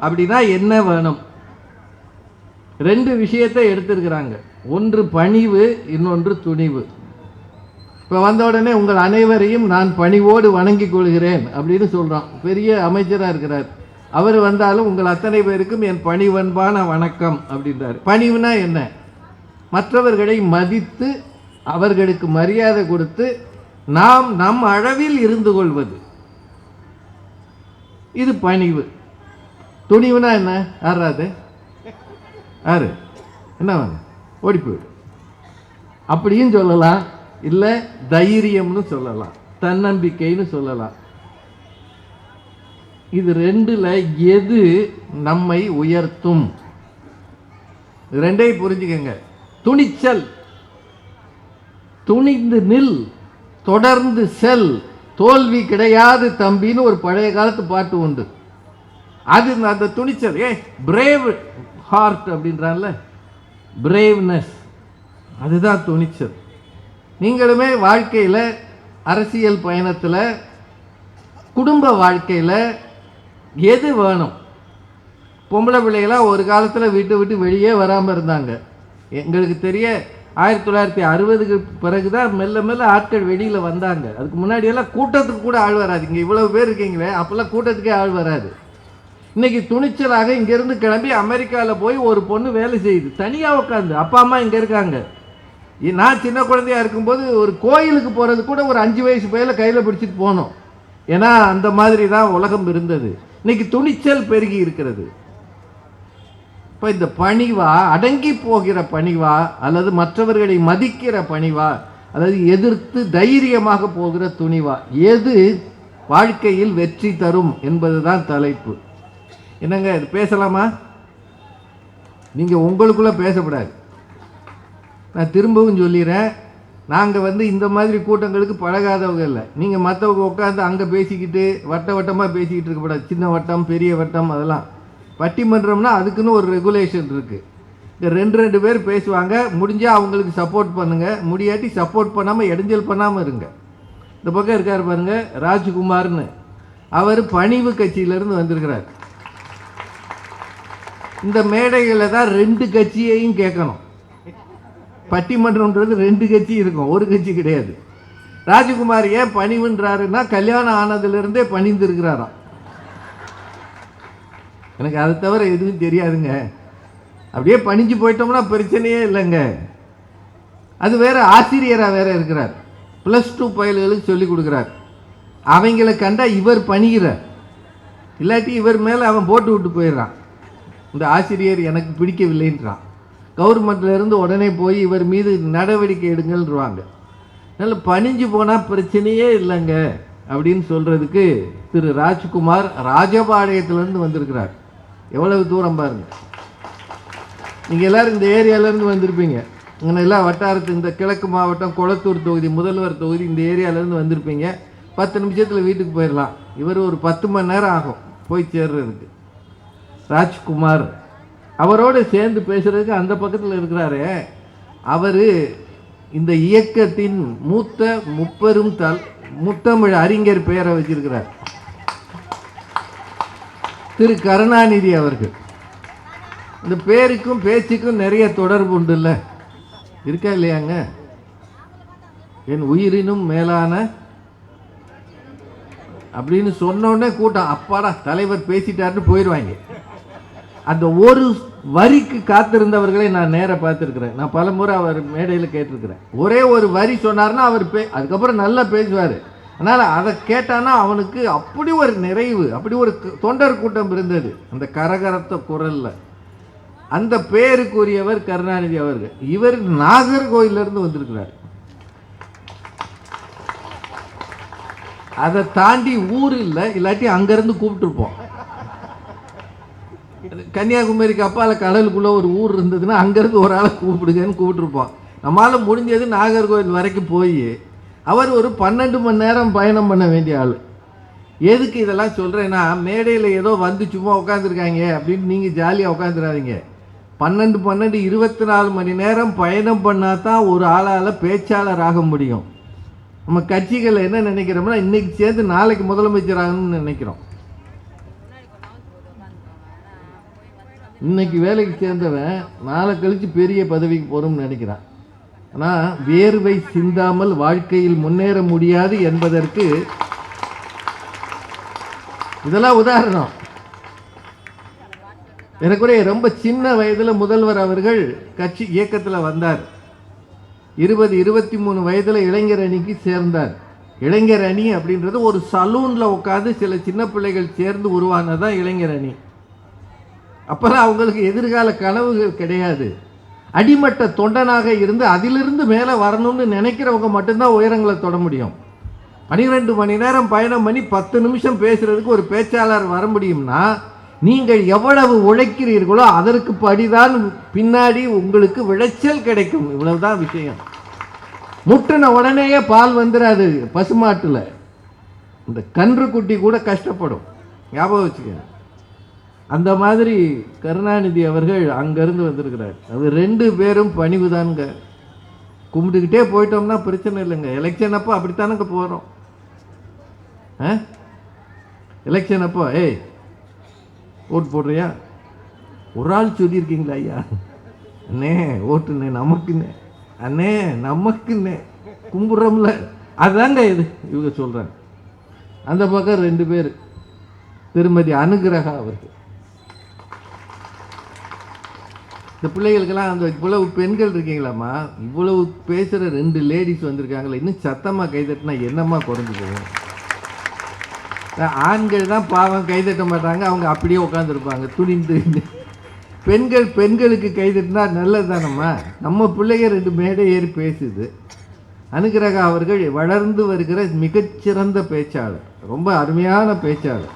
அப்படின்னா என்ன வேணும்? ரெண்டு விஷயத்தை எடுத்திருக்கிறாங்க. ஒன்று பணிவு இன்னொன்று துணிவு. இப்போ வந்த உடனே உங்கள் அனைவரையும் நான் பணிவோடு வணங்கி கொள்கிறேன் அப்படின்னு சொல்கிறான் பெரிய அமைச்சராக இருக்கிறார். அவர் வந்தாலும் உங்கள் அத்தனை பேருக்கும் என் பணிவன்பான வணக்கம் அப்படின்றார். பணிவுனா என்ன? மற்றவர்களை மதித்து அவர்களுக்கு மரியாதை கொடுத்து நாம் நம் அளவில் இருந்து கொள்வது. இது பணிவு. துணிவுனா என்ன? யாராது யாரு என்ன ஓடி போயிடு அப்படியும் சொல்லலாம். இல்லை தைரியம்னு சொல்லலாம். தன்னம்பிக்கைன்னு சொல்லலாம். இது ரெண்டுல எது நம்மை உயர்த்தும்? இது ரெண்டையும் புரிஞ்சுக்கங்க. துணிச்சல். துணிந்து நில். தொடர்ந்து செல். தோல்வி கிடையாது தம்பின்னு ஒரு பழைய காலத்து பாட்டு உண்டு. அது அந்த துணிச்சல். ஏ பிரேவ் ஹார்ட் அப்படின்றான்ல. பிரேவ்னஸ் அதுதான் துணிச்சல். நீங்களுமே வாழ்க்கையில் அரசியல் பயணத்தில் குடும்ப வாழ்க்கையில் எது வேணும்? பொம்பளை பிள்ளைகளாம் ஒரு காலத்தில் வீட்டு விட்டு வெளியே வராமல் இருந்தாங்க. எங்களுக்கு தெரிய ஆயிரத்தி தொள்ளாயிரத்தி அறுபதுக்கு பிறகு தான் மெல்ல மெல்ல ஆட்கள் வெளியில் வந்தாங்க. அதுக்கு முன்னாடியெல்லாம் கூட்டத்துக்கு கூட ஆள் வராது. இங்கே இவ்வளோ பேர் இருக்கீங்களே அப்போல்லாம் கூட்டத்துக்கே ஆள் வராது. இன்னைக்கு துணிச்சலாக இங்கேருந்து கிளம்பி அமெரிக்காவில் போய் ஒரு பொண்ணு வேலை செய்யுது. தனியாக உட்காந்து அப்பா அம்மா இங்கே இருக்காங்க. நான் சின்ன குழந்தையா இருக்கும்போது ஒரு கோயிலுக்கு போகிறது கூட ஒரு அஞ்சு வயசு பையில கையில் பிடிச்சிட்டு போனோம். ஏன்னா அந்த மாதிரி தான் உலகம் இருந்தது. இன்னைக்கு துணிச்சல் பெருகி இருக்கிறது. இப்போ இந்த பணிவா அடங்கி போகிற பணிவா அல்லது மற்றவர்களை மதிக்கிற பணிவா அல்லது எதிர்த்து தைரியமாக போகிற துணிவா எது வாழ்க்கையில் வெற்றி தரும் என்பதுதான் தலைப்பு. என்னங்க இது பேசலாமா? நீங்கள் உங்களுக்குள்ளே பேசக்கூடாது நான் திரும்பவும் சொல்லிடுறேன் நாங்கள் வந்து இந்த மாதிரி கூட்டங்களுக்கு பழகாதவங்க இல்லை. நீங்கள் மற்றவங்க உட்காந்து அங்கே பேசிக்கிட்டு வட்ட வட்டமாக பேசிக்கிட்டு இருக்கக்கூடாது. சின்ன வட்டம் பெரிய வட்டம் அதெல்லாம். பட்டிமன்றம்னா அதுக்குன்னு ஒரு ரெகுலேஷன் இருக்குது இந்த ரெண்டு ரெண்டு பேர் பேசுவாங்க முடிஞ்சால் அவங்களுக்கு சப்போர்ட் பண்ணுங்கள் முடியாட்டி சப்போர்ட் பண்ணாமல் இடைஞ்சல் பண்ணாமல் இருங்க. இந்த பக்கம் இருக்கார் பாருங்க ராஜ்குமார்னு. அவர் பணிவு கட்சியிலேருந்து வந்திருக்கிறார். இந்த மேடைகளில் தான் ரெண்டு கட்சியையும் கேட்கணும். பட்டிமன்றன்றது ரெண்டு கட்சி இருக்கும். ஒரு கட்சி கிடையாது. ராஜகுமார் ஏன் பணிவுன்றாருன்னா கல்யாணம் ஆனதுலேருந்தே பணிந்துருக்கிறாராம். எனக்கு அதை தவிர எதுவும் தெரியாதுங்க. அப்படியே பணிஞ்சு போயிட்டோம்னா பிரச்சனையே இல்லைங்க. அது வேறு ஆசிரியராக வேறு இருக்கிறார். ப்ளஸ் டூ பயல்களுக்கு சொல்லி கொடுக்குறார். அவங்கள கண்டா இவர் பணிகிறார். இல்லாட்டி இவர் மேலே அவன் போட்டு விட்டு போயிடுறான். இந்த ஆசிரியர் எனக்கு பிடிக்கவில்லைன்றான். கவர்மெண்ட்லேருந்து உடனே போய் இவர் மீது நடவடிக்கை எடுங்கள்ன்றாங்க அதனால பணிஞ்சு போனால் பிரச்சனையே இல்லைங்க அப்படின்னு சொல்கிறதுக்கு திரு ராஜ்குமார் ராஜபாளையத்துலேருந்து வந்திருக்கிறார். எவ்வளவு தூரம் பாருங்கள் நீங்கள் எல்லாரும் இந்த ஏரியாலேருந்து வந்திருப்பீங்க. இங்கே எல்லா வட்டாரத்து இந்த கிழக்கு மாவட்டம் குளத்தூர் தொகுதி முதல்வர் தொகுதி இந்த ஏரியாலேருந்து வந்திருப்பீங்க. பத்து நிமிஷத்தில் வீட்டுக்கு போயிடலாம். இவர் ஒரு பத்து மணி நேரம் ஆகும் போய் சேர்றதுக்கு. ராஜ்குமார். அவரோடு சேர்ந்து பேசுகிறதுக்கு அந்த பக்கத்தில் இருக்கிறாரு. அவர் இந்த இயக்கத்தின் மூத்த முப்பெரும் தல் முத்தமிழ் அறிஞர் பெயரை வச்சிருக்கிறார். திரு கருணாநிதி அவர்கள். இந்த பேருக்கும் பேச்சுக்கும் நிறைய தொடர்பு உண்டுல்ல. இருக்கா இல்லையாங்க? என் உயிரினும் மேலான அப்படின்னு சொன்னோடனே கூட்டம் அப்பாடா தலைவர் பேசிட்டாருன்னு போயிடுவாங்க அந்த ஒரு வரிக்கு காத்திருந்தவர்களை நான் நேராக பார்த்துருக்குறேன். நான் பலமுறை அவர் மேடையில் கேட்டிருக்கிறேன். ஒரே ஒரு வரி சொன்னார்னா அவர் பே அதுக்கப்புறம் நல்லா பேசுவார். அதனால் அதை கேட்டானா அவனுக்கு அப்படி ஒரு நிறைவு அப்படி ஒரு தொண்டர் கூட்டம் இருந்தது. அந்த கரகரத்த குரலில். அந்த பேருக்குரியவர் கருணாநிதி அவர்கள். இவர் நாகர்கோயிலிருந்து வந்திருக்கிறார். அதை தாண்டி ஊர் இல்லை இல்லாட்டி அங்கேருந்து கூப்பிட்டுருப்போம். கன்னியாகுமரிக்கு அப்பால் கடலுக்குள்ளே ஒரு ஊர் இருந்ததுன்னா அங்கேருந்து ஒரு ஆளை கூப்பிடுங்கன்னு கூப்பிட்டுருப்போம். நம்மளால் முடிஞ்சது நாகர்கோவில் வரைக்கும் போய் அவர் ஒரு பன்னெண்டு மணி நேரம் பயணம் பண்ண வேண்டிய ஆள். எதுக்கு இதெல்லாம் சொல்கிறேன்னா மேடையில் ஏதோ வந்து சும்மா உட்காந்துருக்காங்க அப்படின்னு நீங்கள் ஜாலியாக உட்காந்துடாதீங்க பன்னெண்டு பன்னெண்டு இருபத்தி நாலு மணி நேரம் பயணம் பண்ணால் தான் ஒரு ஆளால் பேச்சாளர் ஆக முடியும். நம்ம கட்சிகள் என்ன நினைக்கிறோம்னா இன்றைக்கி சேர்ந்து நாளைக்கு முதலமைச்சர் ஆகணும்னு நினைக்கிறோம். இன்னைக்கு வேலைக்கு சேர்ந்தவன் நாளை கழித்து பெரிய பதவிக்கு போகணும்னு நினைக்கிறான். ஆனால் வேர்வை சிந்தாமல் வாழ்க்கையில் முன்னேற முடியாது என்பதற்கு இதெல்லாம் உதாரணம். எனக்குரிய ரொம்ப சின்ன வயதில் முதல்வர் அவர்கள் கட்சி இயக்கத்தில் வந்தார். இருபது இருபத்தி மூணு வயதில் இளைஞர் அணிக்கு சேர்ந்தார். இளைஞர் அணி அப்படின்றது ஒரு சலூனில் உட்காந்து சில சின்ன பிள்ளைகள் சேர்ந்து உருவானதான் இளைஞர் அணி. அப்போல்லாம் அவங்களுக்கு எதிர்கால கனவுகள் கிடையாது. அடிமட்ட தொண்டனாக இருந்து அதிலிருந்து மேலே வரணும்னு நினைக்கிறவங்க மட்டும்தான் உயரங்களை தொட முடியும். பனிரெண்டு மணி நேரம் பயணம் பண்ணி பத்து நிமிஷம் பேசுகிறதுக்கு ஒரு பேச்சாளர் வர முடியும்னா நீங்கள் எவ்வளவு உழைக்கிறீர்களோ அதற்கு படிதான் பின்னாடி உங்களுக்கு விளைச்சல் கிடைக்கும். இவ்வளவுதான் விஷயம். முட்டின உடனேயே பால் வந்துடாது பசுமாட்டில். இந்த கன்று குட்டி கூட கஷ்டப்படும். ஞாபகம் வச்சுக்கோங்க. அந்த மாதிரி கருணாநிதி அவர்கள் அங்கேருந்து வந்திருக்கிறார். அது ரெண்டு பேரும் பணிவுதானுங்க. கும்பிட்டுக்கிட்டே போயிட்டோம்னா பிரச்சனை இல்லைங்க. எலெக்ஷன் அப்போ அப்படித்தானுங்க போகிறோம் ஆ? எலெக்ஷன் அப்போ ஏய் ஓட்டு போடுறியா? ஒரு ஆள் சொல்லியிருக்கீங்களா ஐயா? அண்ணே ஓட்டுண்ணே நமக்குண்ணே. அண்ணே நமக்குண்ணே. கும்பிட்றோம்ல அதுதாங்க இது. இவங்க சொல்கிறாங்க அந்த பக்கம் ரெண்டு பேர். திருமதி அனுகிரகா அவர்கள். இந்த பிள்ளைகளுக்கெல்லாம் அந்த இவ்வளவு பெண்கள் இருக்கீங்களாம்மா? இவ்வளவு பேசுகிற ரெண்டு லேடிஸ் வந்திருக்காங்களே இன்னும் சத்தமாக கைதட்டினா என்னம்மா குறைஞ்சு போகும்? ஆண்கள் தான் பாவம் கைதட்ட மாட்டாங்க அவங்க அப்படியே உட்காந்துருப்பாங்க துணிந்து பெண்கள் பெண்களுக்கு கைதட்டினா நல்லது தானம்மா நம்ம பிள்ளைங்க ரெண்டு மேடை ஏறி பேசுது. அனுகிரகா அவர்கள் வளர்ந்து வருகிற மிகச்சிறந்த பேச்சாளர் ரொம்ப அருமையான பேச்சாளர்.